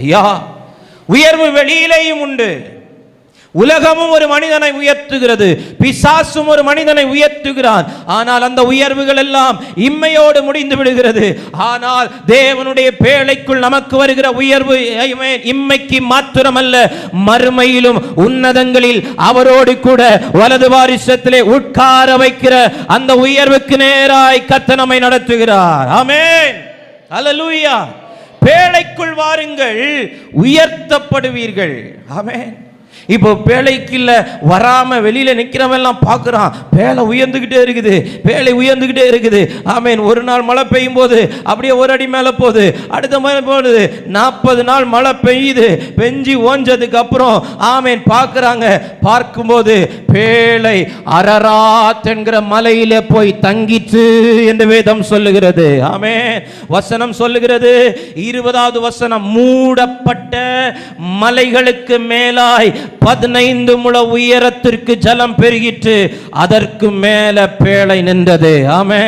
ஐயா உயர்வு வெளியிலேயும் உண்டு. உலகமும் ஒரு மனிதனை உயர்த்துகிறது. பிசாசும் ஒரு மனிதனை உயர்த்துகிறான். ஆனால் அந்த உயர்வுகள் எல்லாம் இம்மையோடு முடிந்து விடுகிறது. ஆனால் தேவனுடைய பேழைக்குள் நமக்கு வருகிற உயர்வு இம்மைக்கு மாத்திரமல்ல மறுமையிலும் உன்னதங்களில் அவரோடு கூட வலது வாரிசத்திலே உட்கார வைக்கிற அந்த உயர்வுக்கு நேராய் கத்தனமை நடத்துகிறார். ஆமென். அலலூயா பேழைக்குள் வாருங்கள் உயர்த்தப்படுவீர்கள். ஆமென் இப்போ பேழைக்குள்ள வராமல் வெளியில் நிற்கிறவெல்லாம் பார்க்குறான். வேலை உயர்ந்துக்கிட்டே இருக்குது. வேலை உயர்ந்துக்கிட்டே இருக்குது. ஆமேன். ஒரு நாள் மழை பெய்யும் போது அப்படியே ஒரு அடி மேலே போகுது. அடுத்த மழை போகுது. நாற்பது நாள் மழை பெய்யுது. பெஞ்சி ஓஞ்சதுக்கு அப்புறம் ஆமேன் பார்க்குறாங்க. பார்க்கும்போது பேழை அரராத் என்கிற மலையில போய் தங்கிச்சு என்று வேதம் சொல்லுகிறது. ஆமென். வசனம் சொல்லுகிறது. இருபதாவது வசனம் மூடப்பட்ட மலைகளுக்கு மேலாய் பதினைந்து முழ உயரத்திற்கு ஜலம் பெருகிற்று அதற்கு மேல பேழை நின்றது. ஆமே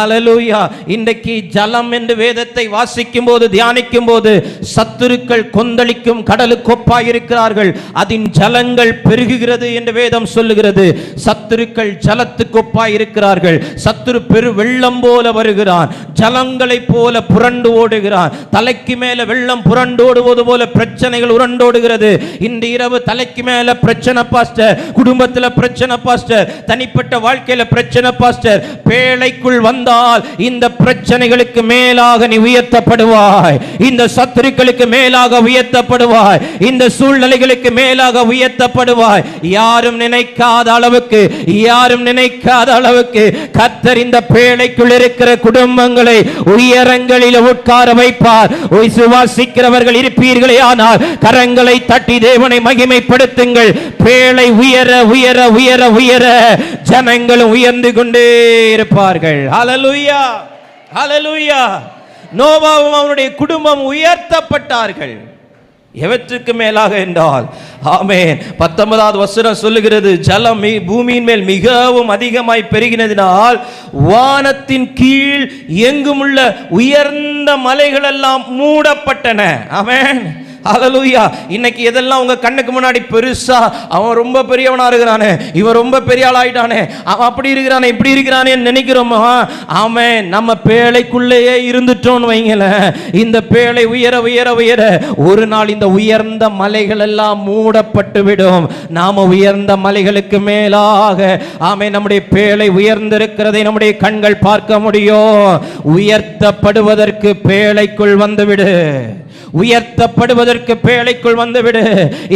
அலலூயா இன்றைக்கு ஜலம் என்று வேதத்தை வாசிக்கும் போது தியானிக்கும் போது சத்துருக்கள் கொந்தளிக்கும் கடலுக்கொப்பாயிருக்கிறார்கள் அதன் ஜலங்கள் பெருகுகிறது என்று வேதம் சொல்லுகிறது. சத்துருக்கள் ஜலத்துக்கொப்பாயிருக்கிறார்கள் இருக்கிறார்கள் சத்துரு பெரு வெள்ளம் போல வருகிறான். ஜலங்களைப் போல புரண்டு ஓடுகிறான். தலைக்கு மேல வெள்ளம் புரண்டு ஓடுவது போல பிரச்சனைகள் உரண்டோடுகிறது. இந்த இரவு தலைக்கு மேல பிரச்சனை பாஸ்டர் குடும்பத்துல பிரச்சனை பாஸ்டர் தனிப்பட்ட வாழ்க்கையில பிரச்சனை பாஸ்டர் பேழைக்குள் வந்தால் இந்த பிரச்சனைகளுக்கு மேலாக நீ உயர்த்தப்படுவாய். இந்த சத்துருக்களுக்கு மேலாக உயர்த்தப்படுவாய். இந்த சூழ்நிலைகளுக்கு மேலாக உயர்த்தப்படுவாய். யாரும் நினைக்காத அளவுக்கு யாரும் நினைக்காத அளவுக்கு கத்தர் இந்த பேழைக்குள் இருக்கிற குடும்பங்களை உயரங்களில் உட்கார வைப்பார். விசுவாசிக்கிறவர்கள் இருப்பீர்களே ஆனால் கரங்களை தட்டி தேவனை மகிமைப்படுத்துங்கள் பேழை உயர உயர உயர உயர ஜனங்களும் உயர்ந்து கொண்டே இருப்பார்கள். ஹalleluya நோவாவும் அவனுடைய குடும்பம் உயர்த்தப்பட்டார்கள். எவற்றுக்கு மேலாக என்றால் ஆமே பத்தொன்பதாவது வசனம் சொல்லுகிறது ஜலம் பூமியின் மேல் மிகவும் அதிகமாய் பெருகினதினால் வானத்தின் கீழ் எங்குமுள்ள உயர்ந்த மலைகள் எல்லாம் மூடப்பட்டன. ஆமேன். அலலூயா இன்னைக்கு எதெல்லாம் உங்க கண்ணுக்கு முன்னாடி பெருசா அவன் ரொம்ப பெரியவனா இருக்கிறானே இவன் ரொம்ப பெரிய ஆளாயிட்டானே அவன் அப்படி இருக்கிறானே இப்படி இருக்கிறானே நினைக்கிறோமா அவன் நம்ம பேழைக்குள்ளேயே இருந்துட்டோம்னு வைங்களேன். இந்த பேழை உயர உயர உயர ஒரு நாள் இந்த உயர்ந்த மலைகள் எல்லாம் மூடப்பட்டு விடும். நாம உயர்ந்த மலைகளுக்கு மேலாக ஆமே நம்முடைய பேழை உயர்ந்திருக்கிறதை நம்முடைய கண்கள் பார்க்க முடியும். உயர்த்தப்படுவதற்கு பேழைக்குள் வந்துவிடு. உயர்த்தப்படுவதற்கு பேழைக்குள் வந்துவிடு.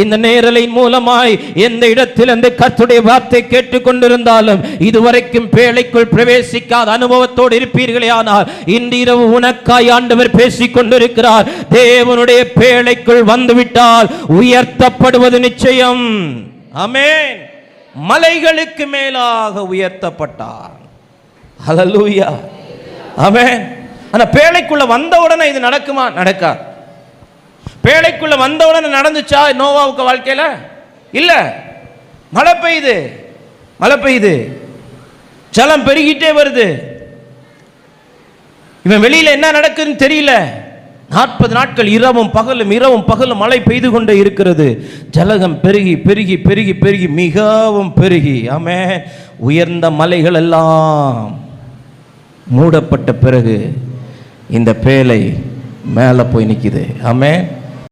இந்த நேரலின் மூலமாய் எந்த இடத்திலிருந்து கத்துடைய வார்த்தை கேட்டுக்கொண்டிருந்தாலும் இதுவரைக்கும் பேழைக்குள் பிரவேசிக்காத அனுபவத்தோடு இருப்பீர்களே ஆனால் இன்று இரவு உனக்காய் ஆண்டவர் பேசிக் கொண்டிருக்கிறார் தேவனுடைய பேழைக்குள் வந்துவிட்டால் உயர்த்தப்படுவது நிச்சயம். அமேன் மலைகளுக்கு மேலாக உயர்த்தப்பட்டார். அலலூயா அமேன் ஆனா பேழைக்குள்ள வந்த உடனே இது நடக்குமா? நடக்காது. பேழைக்குள்ள வந்தவுடனே நடந்துச்சா நோவாவுக்கு வாழ்க்கையில்? இல்லை. மழை பெய்யுது. மழை பெய்யுது. ஜலம் பெருகிட்டே வருது. இவன் வெளியில் என்ன நடக்குதுன்னு தெரியல. நாற்பது நாட்கள் இரவும் பகலும் இரவும் பகலும் மழை பெய்து கொண்டே இருக்கிறது. ஜலகம் பெருகி பெருகி பெருகி பெருகி மிகவும் பெருகி. ஆமே உயர்ந்த மலைகள் எல்லாம் மூடப்பட்ட பிறகு இந்த பேலை மேலே போய் நிற்கிது ஆமே